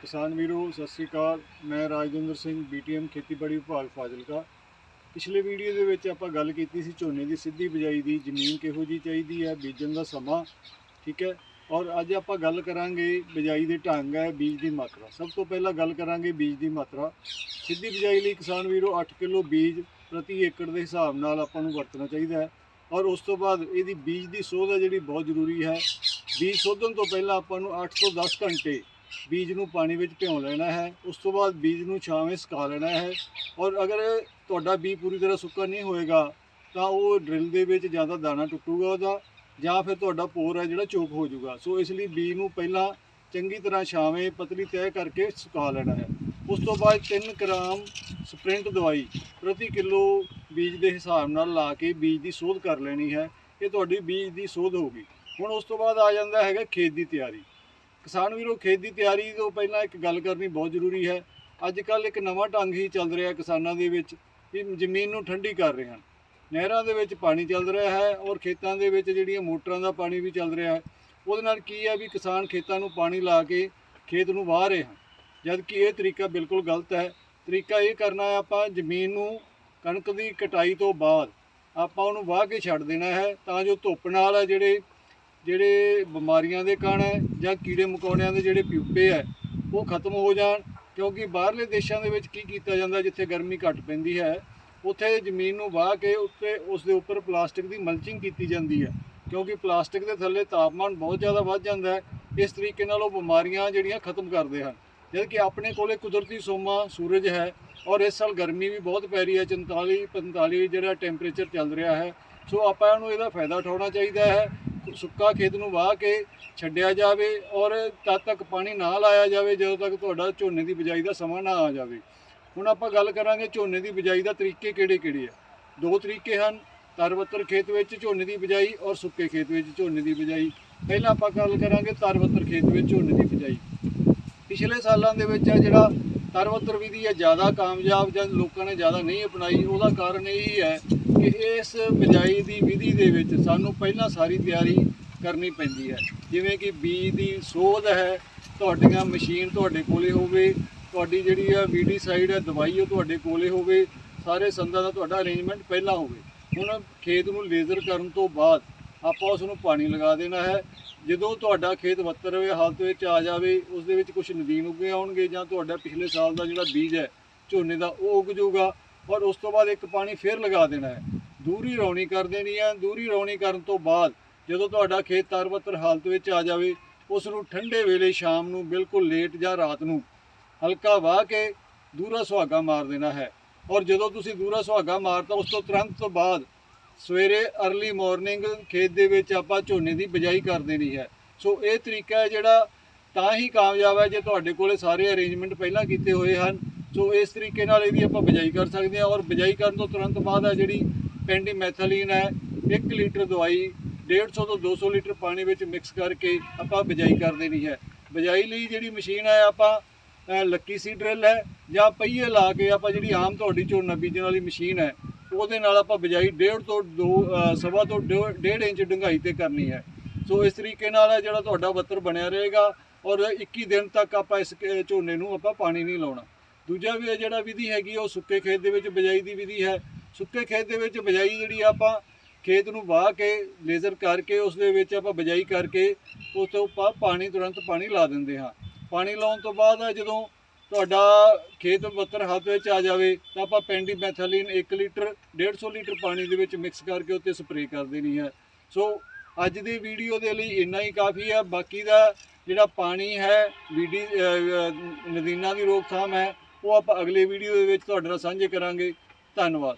ਕਿਸਾਨ ਵੀਰੋ, ਸਤਿ ਸ੍ਰੀ ਅਕਾਲ। ਮੈਂ ਰਾਜਿੰਦਰ ਸਿੰਘ ਬੀਟੀਐਮ ਖੇਤੀਬਾੜੀ ਵਿਭਾਗ ਫਾਜ਼ਿਲਕਾ। ਪਿਛਲੇ ਵੀਡੀਓ ਦੇ ਵਿੱਚ ਆਪਾਂ ਗੱਲ ਕੀਤੀ ਸੀ ਝੋਨੇ ਦੀ ਸਿੱਧੀ ਬਿਜਾਈ ਦੀ, ਜ਼ਮੀਨ ਕਿਹੋ ਜੀ ਚਾਹੀਦੀ ਹੈ, ਬੀਜਣ ਦਾ ਸਮਾਂ, ਠੀਕ ਹੈ? ਔਰ ਅੱਜ ਆਪਾਂ ਗੱਲ ਕਰਾਂਗੇ ਬਿਜਾਈ ਦੇ ਢੰਗ ਹੈ, ਬੀਜ ਦੀ ਮਾਤਰਾ। ਸਭ ਤੋਂ ਪਹਿਲਾਂ ਗੱਲ ਕਰਾਂਗੇ ਬੀਜ ਦੀ ਮਾਤਰਾ। ਸਿੱਧੀ ਬਿਜਾਈ ਲਈ ਕਿਸਾਨ ਵੀਰੋ 8 ਕਿਲੋ ਬੀਜ ਪ੍ਰਤੀ ਏਕੜ ਦੇ ਹਿਸਾਬ ਨਾਲ ਆਪਾਂ ਨੂੰ ਵਰਤਣਾ ਚਾਹੀਦਾ ਹੈ। ਔਰ ਉਸ ਤੋਂ ਬਾਅਦ ਇਹਦੀ ਬੀਜ ਦੀ ਸੋਧ ਹੈ ਜਿਹੜੀ ਬਹੁਤ ਜ਼ਰੂਰੀ ਹੈ। ਬੀਜ ਸੋਧਣ ਤੋਂ ਪਹਿਲਾਂ ਆਪਾਂ ਨੂੰ 8 ਤੋਂ 10 ਘੰਟੇ ਬੀਜ ਨੂੰ ਪਾਣੀ ਵਿੱਚ ਭਿਉਂ ਲੈਣਾ ਹੈ, ਉਸ ਤੋਂ ਬਾਅਦ ਬੀਜ ਨੂੰ ਛਾਵੇਂ ਸੁਕਾ ਲੈਣਾ ਹੈ ਔਰ ਅਗਰ ਤੁਹਾਡਾ ਬੀਜ ਪੂਰੀ ਤਰ੍ਹਾਂ ਸੁੱਕਾ ਨਹੀਂ ਹੋਏਗਾ, ਤਾਂ ਉਹ ਡਰਿਲ ਦੇ ਵਿੱਚ ਜ਼ਿਆਦਾ ਦਾਣਾ ਟੁੱਟੂਗਾ ਉਹਦਾ ਜਾਂ ਫਿਰ ਤੁਹਾਡਾ ਪੋਰ ਹੈ ਜਿਹੜਾ ਚੋਕ ਹੋ ਜਾਊਗਾ। ਸੋ ਇਸ ਲਈ ਬੀਜ ਨੂੰ ਪਹਿਲਾਂ ਚੰਗੀ ਤਰ੍ਹਾਂ ਛਾਵੇਂ ਪਤਲੀ ਤੈਅ ਕਰਕੇ ਸੁਕਾ ਲੈਣਾ ਹੈ। ਉਸ ਤੋਂ ਬਾਅਦ 3 ਗ੍ਰਾਮ ਸਪ੍ਰਿੰਟ ਦਵਾਈ ਪ੍ਰਤੀ ਕਿਲੋ ਬੀਜ ਦੇ ਹਿਸਾਬ ਨਾਲ ਲਾ ਕੇ ਬੀਜ ਦੀ ਸੋਧ ਕਰ ਲੈਣੀ ਹੈ। ਇਹ ਤੁਹਾਡੀ ਬੀਜ ਦੀ ਸੋਧ ਹੋਗੀ ਹੁਣ ਉਸ ਤੋਂ ਬਾਅਦ ਆ ਜਾਂਦਾ ਹੈਗਾ ਖੇਤ ਦੀ ਤਿਆਰੀ। ਕਿਸਾਨ ਵੀਰੋ, ਖੇਤ ਦੀ ਤਿਆਰੀ ਤੋਂ ਪਹਿਲਾਂ ਇੱਕ ਗੱਲ ਕਰਨੀ ਬਹੁਤ ਜ਼ਰੂਰੀ ਹੈ। ਅੱਜ ਕੱਲ ਇੱਕ ਨਵਾਂ ਢੰਗ ਹੀ ਚੱਲ ਰਿਹਾ ਕਿਸਾਨਾਂ ਦੇ ਵਿੱਚ, ਵੀ ਜ਼ਮੀਨ ਨੂੰ ਠੰਡੀ ਕਰ ਰਹੇ ਹਨ। ਨਹਿਰਾਂ ਦੇ ਵਿੱਚ ਪਾਣੀ ਚੱਲ ਰਿਹਾ ਹੈ ਔਰ ਖੇਤਾਂ ਦੇ ਵਿੱਚ ਜਿਹੜੀਆਂ ਮੋਟਰਾਂ ਦਾ ਪਾਣੀ ਵੀ ਚੱਲ ਰਿਹਾ ਹੈ, ਉਹਦੇ ਨਾਲ ਕੀ ਹੈ ਵੀ ਕਿਸਾਨ ਖੇਤਾਂ ਨੂੰ ਪਾਣੀ ਲਾ ਕੇ ਖੇਤ ਨੂੰ ਵਾਹ ਰਹੇ ਹਨ। ਜਦ ਕਿ ਇਹ ਤਰੀਕਾ ਬਿਲਕੁਲ ਗਲਤ ਹੈ। ਤਰੀਕਾ ਇਹ ਕਰਨਾ ਹੈ, ਆਪਾਂ ਜ਼ਮੀਨ ਨੂੰ ਕਣਕ ਦੀ ਕਟਾਈ ਤੋਂ ਬਾਅਦ ਆਪਾਂ ਉਹਨੂੰ ਵਾਹ ਕੇ ਛੱਡ ਦੇਣਾ ਹੈ, ਤਾਂ ਜੋ ਧੁੱਪ ਨਾਲ ਹੈ ਜਿਹੜੇ ਜਿਹੜੇ ਬਿਮਾਰੀਆਂ ਦੇ ਕਣ ਹੈ ਜਾਂ ਕੀੜੇ ਮਕੌੜਿਆਂ ਦੇ ਜਿਹੜੇ ਪਿਊਪੇ ਹੈ ਉਹ ਖਤਮ ਹੋ ਜਾਣ, ਕਿਉਂਕਿ ਬਾਹਰਲੇ ਦੇਸ਼ਾਂ ਦੇ ਵਿੱਚ ਕੀ ਕੀਤਾ ਜਾਂਦਾ ਜਿੱਥੇ ਗਰਮੀ ਘੱਟ ਪੈਂਦੀ ਹੈ, ਉੱਥੇ ਜ਼ਮੀਨ ਨੂੰ ਵਾਹ ਕੇ ਉੱਤੇ ਉਸ ਦੇ ਉੱਪਰ ਪਲਾਸਟਿਕ ਦੀ ਮਲਚਿੰਗ ਕੀਤੀ ਜਾਂਦੀ ਹੈ, ਕਿਉਂਕਿ ਪਲਾਸਟਿਕ ਦੇ ਥੱਲੇ ਤਾਪਮਾਨ ਬਹੁਤ ਜ਼ਿਆਦਾ ਵੱਧ ਜਾਂਦਾ ਹੈ, ਇਸ ਤਰੀਕੇ ਨਾਲ ਉਹ ਬਿਮਾਰੀਆਂ ਜਿਹੜੀਆਂ ਖਤਮ ਕਰਦੇ ਹਨ। ਜਦ ਕਿ ਆਪਣੇ ਕੋਲੇ ਕੁਦਰਤੀ ਸੋਮਾ ਸੂਰਜ ਹੈ ਔਰ ਇਸ ਸਾਲ ਗਰਮੀ ਵੀ ਬਹੁਤ ਪੈ ਰਹੀ ਹੈ 44 45 ਜਿਹੜਾ ਟੈਂਪਰੇਚਰ ਚੱਲ ਰਿਹਾ ਹੈ, ਸੋ ਆਪਾਂ ਨੂੰ ਇਹਦਾ ਫਾਇਦਾ ਉਠਾਉਣਾ ਚਾਹੀਦਾ ਹੈ ਸੁੱਕਾ ਖੇਤ ਨੂੰ ਵਾਹ ਕੇ ਛੱਡਿਆ ਜਾਵੇ ਔਰ ਤਦ ਤੱਕ ਪਾਣੀ ਨਾ ਲਾਇਆ ਜਾਵੇ ਜਦੋਂ ਤੱਕ ਤੁਹਾਡਾ ਝੋਨੇ ਦੀ ਬਿਜਾਈ ਦਾ ਸਮਾਂ ਨਾ ਆ ਜਾਵੇ। ਹੁਣ ਆਪਾਂ ਗੱਲ ਕਰਾਂਗੇ ਝੋਨੇ ਦੀ ਬਿਜਾਈ ਦਾ ਤਰੀਕੇ ਕਿਹੜੇ ਕਿਹੜੇ ਆ? ਦੋ ਤਰੀਕੇ ਹਨ, ਤਰਵੱਤਰ ਖੇਤ ਵਿੱਚ ਝੋਨੇ ਦੀ ਬਿਜਾਈ ਔਰ ਸੁੱਕੇ ਖੇਤ ਵਿੱਚ ਝੋਨੇ ਦੀ ਬਿਜਾਈ। ਪਹਿਲਾਂ ਆਪਾਂ ਗੱਲ ਕਰਾਂਗੇ ਤਰਵੱਤਰ ਖੇਤ ਵਿੱਚ ਝੋਨੇ ਦੀ ਬਿਜਾਈ। ਪਿਛਲੇ ਸਾਲਾਂ ਦੇ ਵਿੱਚ ਹੈ ਜਿਹੜਾ ਤਰਵੱਤਰ ਵਿਧੀ ਹੈ ਜ਼ਿਆਦਾ ਕਾਮਯਾਬ ਜਾਂ ਲੋਕਾਂ ਨੇ ਜ਼ਿਆਦਾ ਨਹੀਂ ਅਪਣਾਈ, ਉਹਦਾ ਕਾਰਨ ਇਹ ਹੈ ਕਿ ਇਸ ਬਿਜਾਈ ਦੀ ਵਿਧੀ ਦੇ ਵਿੱਚ ਸਾਨੂੰ ਪਹਿਲਾਂ ਸਾਰੀ ਤਿਆਰੀ ਕਰਨੀ ਪੈਂਦੀ ਹੈ। ਜਿਵੇਂ ਕਿ ਬੀਜ ਦੀ ਸੋਧ ਹੈ, ਤੁਹਾਡੀਆਂ ਮਸ਼ੀਨ ਤੁਹਾਡੇ ਕੋਲੇ ਹੋਵੇ, ਤੁਹਾਡੀ ਜਿਹੜੀ ਆ ਵੀਡੀ ਸਾਈਡ ਹੈ, ਦਵਾਈ ਉਹ ਤੁਹਾਡੇ ਕੋਲੇ ਹੋਵੇ, ਸਾਰੇ ਸੰਦਾਂ ਦਾ ਤੁਹਾਡਾ ਅਰੇਂਜਮੈਂਟ ਪਹਿਲਾਂ ਹੋਵੇ। ਹੁਣ ਖੇਤ ਨੂੰ ਲੇਜ਼ਰ ਕਰਨ ਤੋਂ ਬਾਅਦ ਆਪਾਂ ਉਸ ਨੂੰ ਪਾਣੀ ਲਗਾ ਦੇਣਾ ਹੈ ਜਦੋਂ ਤੁਹਾਡਾ ਖੇਤ ਵੱਤਰ ਹੋਏ, ਹਾਲਤ ਵਿੱਚ ਆ ਜਾਵੇ ਉਸ ਦੇ ਵਿੱਚ ਕੁਝ ਨਦੀਨ ਉੱਗੇ ਆਉਣਗੇ ਜਾਂ ਤੁਹਾਡਾ ਪਿਛਲੇ ਸਾਲ ਦਾ ਜਿਹੜਾ ਬੀਜ ਹੈ, ਝੋਨੇ ਦਾ, ਉਹ ਉੱਗ ਜਾਊਗਾ ਔਰ ਉਸ ਤੋਂ ਬਾਅਦ ਇੱਕ ਪਾਣੀ ਫੇਰ ਲਗਾ ਦੇਣਾ ਹੈ। ਦੂਰੀ ਰੌਣੀ ਕਰ ਦੇਣੀ ਹੈ। ਦੂਰੀ ਰੌਣੀ ਕਰਨ ਤੋਂ ਬਾਅਦ ਜਦੋਂ ਤੁਹਾਡਾ ਖੇਤ ਤਰਵੱਤਰ ਹਾਲਤ ਵਿੱਚ ਆ ਜਾਵੇ ਉਸ ਨੂੰ ਠੰਡੇ ਵੇਲੇ ਸ਼ਾਮ ਨੂੰ ਬਿਲਕੁਲ ਲੇਟ ਜਾਂ ਰਾਤ ਨੂੰ ਹਲਕਾ ਵਾਹ ਕੇ ਦੂਰਾ ਸੁਹਾਗਾ ਮਾਰ ਦੇਣਾ ਹੈ। ਔਰ ਜਦੋਂ ਤੁਸੀਂ ਦੂਰਾ ਸੁਹਾਗਾ ਮਾਰਤਾ, ਉਸ ਤੋਂ ਤੁਰੰਤ ਤੋਂ ਬਾਅਦ ਸਵੇਰੇ अर्ਲੀ ਮਾਰਨਿੰਗ ਖੇਤ ਦੇ ਵਿੱਚ ਆਪਾਂ ਝੋਨੇ ਦੀ ਬਿਜਾਈ ਕਰ ਦੇਣੀ ਹੈ। ਸੋ ਇਹ ਤਰੀਕਾ ਹੈ ਜਿਹੜਾ ਤਾਂ ਹੀ ਕਾਮਯਾਬ ਹੈ ਜੇ ਤੁਹਾਡੇ ਕੋਲੇ ਸਾਰੇ ਅਰੇਂਜਮੈਂਟ ਪਹਿਲਾਂ ਕੀਤੇ ਹੋਏ ਹਨ। ਸੋ ਇਸ ਤਰੀਕੇ ਨਾਲ ਇਹਦੀ ਆਪਾਂ ਬਿਜਾਈ ਕਰ ਸਕਦੇ ਹਾਂ ਔਰ ਬਿਜਾਈ ਕਰਨ ਤੋਂ ਤੁਰੰਤ ਬਾਅਦ ਹੈ ਜਿਹੜੀ ਪੈਂਡੀਮੈਥਲੀਨ ਹੈ 1 ਲੀਟਰ ਦਵਾਈ 150 ਤੋਂ 200 ਲੀਟਰ ਪਾਣੀ ਵਿੱਚ ਮਿਕਸ ਕਰਕੇ ਆਪਾਂ ਬਿਜਾਈ ਕਰ ਦੇਣੀ ਹੈ। ਬਿਜਾਈ ਲਈ ਜਿਹੜੀ ਮਸ਼ੀਨ ਹੈ, ਆਪਾਂ ਲੱਕੀ ਸੀ ਡਰਿਲ ਹੈ ਜਾਂ ਪਹੀਏ ਲਾ ਕੇ ਆਪਾਂ ਜਿਹੜੀ ਆਮ ਤੁਹਾਡੀ ਝੋਨਾ ਬੀਜਣ ਵਾਲੀ ਮਸ਼ੀਨ ਹੈ ਉਹਦੇ ਨਾਲ ਆਪਾਂ ਬਿਜਾਈ 1.5 ਤੋਂ 2 ਸਵਾ ਤੋਂ 1.5 ਇੰਚ ਡੂੰਘਾਈ ਤੇ ਕਰਨੀ ਹੈ। ਸੋ ਇਸ ਤਰੀਕੇ ਨਾਲ ਜਿਹੜਾ ਤੁਹਾਡਾ ਬੱਤਰ ਬਣਿਆ ਰਹੇਗਾ ਔਰ 21 ਦਿਨ ਤੱਕ ਆਪਾਂ ਇਸ ਝੋਨੇ ਨੂੰ ਆਪਾਂ ਪਾਣੀ ਨਹੀਂ ਲਾਉਣਾ। ਦੂਜਾ ਵੀ ਜਿਹੜਾ ਵਿਧੀ ਹੈਗੀ ਉਹ ਸੁੱਕੇ ਖੇਤ ਦੇ ਵਿੱਚ ਬਿਜਾਈ ਦੀ ਵਿਧੀ ਹੈ। ਸੁੱਕੇ ਖੇਤ ਦੇ ਵਿੱਚ ਬਿਜਾਈ ਜਿਹੜੀ ਆ ਆਪਾਂ ਖੇਤ ਨੂੰ ਵਾਹ ਕੇ, ਲੇਜ਼ਰ ਕਰਕੇ, ਉਸ ਦੇ ਵਿੱਚ ਆਪਾਂ ਬਿਜਾਈ ਕਰਕੇ, ਉਸ ਤੋਂ ਬਾਅਦ ਪਾਣੀ, ਤੁਰੰਤ ਪਾਣੀ ਲਾ ਦਿੰਦੇ ਹਾਂ। ਪਾਣੀ ਲਾਉਣ ਤੋਂ ਬਾਅਦ ਜਦੋਂ ਤੁਹਾਡਾ ਖੇਤ ਬੱਤਰ ਹੱਥ ਵਿੱਚ ਆ ਜਾਵੇ ਤਾਂ ਆਪਾਂ ਪੈਂਡੀਮੈਥਲੀਨ 1 ਲੀਟਰ 150 ਲੀਟਰ ਪਾਣੀ ਦੇ ਵਿੱਚ ਮਿਕਸ ਕਰਕੇ ਉੱਤੇ ਸਪਰੇਅ ਕਰ ਦੇਣੀ ਹੈ ਸੋ ਅੱਜ ਦੀ ਵੀਡੀਓ ਦੇ ਲਈ ਇੰਨਾ ਹੀ ਕਾਫੀ ਹੈ ਬਾਕੀ ਦਾ ਜਿਹੜਾ ਪਾਣੀ ਹੈ ਵੀਡੀ ਨਦੀਨਾਂ ਦੀ ਰੋਕਥਾਮ ਹੈ, ਉਹ ਆਪਾਂ ਅਗਲੇ ਵੀਡੀਓ ਦੇ ਵਿੱਚ ਤੁਹਾਡੇ ਨਾਲ ਸਾਂਝੇ ਕਰਾਂਗੇ। ਧੰਨਵਾਦ।